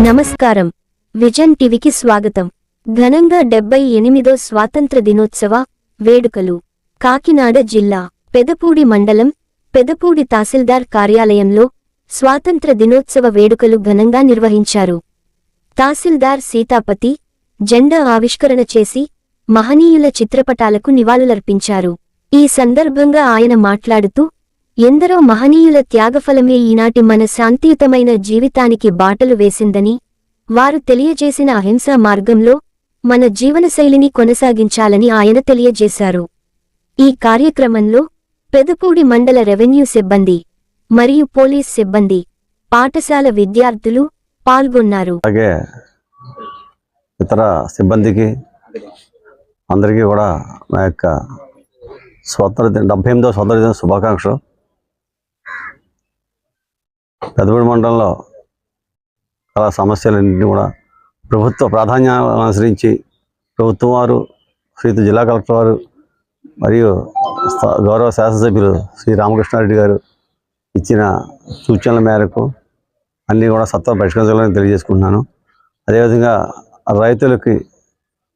నమస్కారం. విజన్ టీవీకి స్వాగతం. ఘనంగా డెబ్బై ఎనిమిదో స్వాతంత్ర దినోత్సవ వేడుకలు. కాకినాడ జిల్లా పెదపూడి మండలం పెదపూడి తహసీల్దార్ కార్యాలయంలో స్వాతంత్ర దినోత్సవ వేడుకలు ఘనంగా నిర్వహించారు. తహసీల్దార్ సీతాపతి జెండా ఆవిష్కరణ చేసి మహనీయుల చిత్రపటాలకు నివాళులర్పించారు. ఈ సందర్భంగా ఆయన మాట్లాడుతూ ఎందరో మహనీయుల త్యాగఫలమే ఈనాటి మన శాంతియుతమైన జీవితానికి బాటలు వేసిందని వారు తెలియజేసిన అహింసా మార్గంలో మన జీవనశైలిని కొనసాగించాలని ఆయన తెలియజేశారు. ఈ కార్యక్రమంలో పెదపూడి మండల రెవెన్యూ సిబ్బంది మరియు పోలీస్ సిబ్బంది పాఠశాల విద్యార్థులు పాల్గొన్నారు. అలాగే ఇతర సిబ్బందికి అందరికీ కూడా నా యొక్క స్వతంత్ర డెబ్బై ఎనిమిదవ స్వతంత్ర దిన శుభాకాంక్షలు. పెదపూడి మండలంలో చాలా సమస్యలన్నింటినీ కూడా ప్రభుత్వ ప్రాధాన్యాలను అనుసరించి ప్రభుత్వం వారు శ్రీత జిల్లా కలెక్టర్ వారు మరియు గౌరవ శాసనసభ్యులు శ్రీ రామకృష్ణారెడ్డి గారు ఇచ్చిన సూచనల మేరకు అన్నీ కూడా సత్వ పరిష్కరించాలని తెలియజేసుకుంటున్నాను. అదేవిధంగా రైతులకి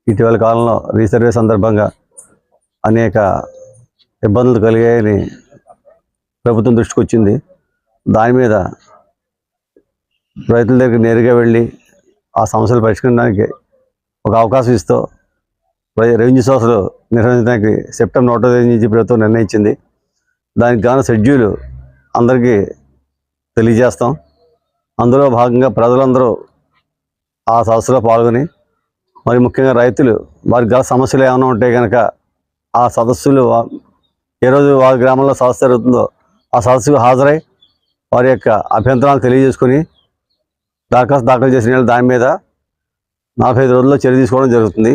ఇటీవల కాలంలో రీసర్వే సందర్భంగా అనేక ఇబ్బందులు కలిగాయని ప్రభుత్వం దృష్టికి వచ్చింది దాని మీద రైతుల దగ్గర నేరుగా వెళ్ళి ఆ సమస్యలు పరిష్కరించడానికి ఒక అవకాశం ఇస్తూ రెవెన్యూ సంస్థలు నిర్వహించడానికి సెప్టెంబర్ ఒకటో తేదీ నుంచి ప్రభుత్వం నిర్ణయించింది. దానికి గాను షెడ్యూల్ అందరికీ తెలియజేస్తాం. అందులో భాగంగా ప్రజలందరూ ఆ సదస్సులో పాల్గొని మరి ముఖ్యంగా రైతులు వారికి గల సమస్యలు ఏమైనా ఉంటే కనుక ఆ సదస్సులు ఏ రోజు వారి గ్రామంలో సదస్సు జరుగుతుందో ఆ సదస్సుకు హాజరై వారి యొక్క అభ్యంతరాలు తెలియజేసుకొని దరఖాస్తు దాఖలు చేసిన వాళ్ళు దాని మీద నలభై ఐదు రోజుల్లో చర్య తీసుకోవడం జరుగుతుంది.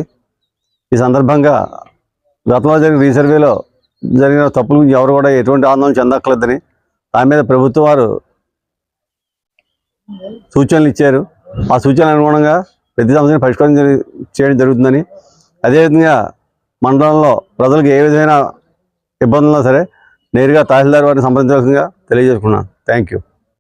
ఈ సందర్భంగా గతంలో జరిగిన రీసర్వేలో జరిగిన తప్పులు ఎవరు కూడా ఎటువంటి ఆందోళన చెందక్కర్లేదని దాని మీద ప్రభుత్వం వారు సూచనలు ఇచ్చారు. ఆ సూచనలు అనుగుణంగా ప్రతి సమస్యను పరిష్కారం చేయడం జరుగుతుందని అదేవిధంగా మండలంలో ప్రజలకు ఏ విధమైన ఇబ్బందులు సరే నేరుగా తహసీల్దార్ వారిని సంప్రదించాల్సిందిగా తెలియజేసుకున్నాను. Thank you.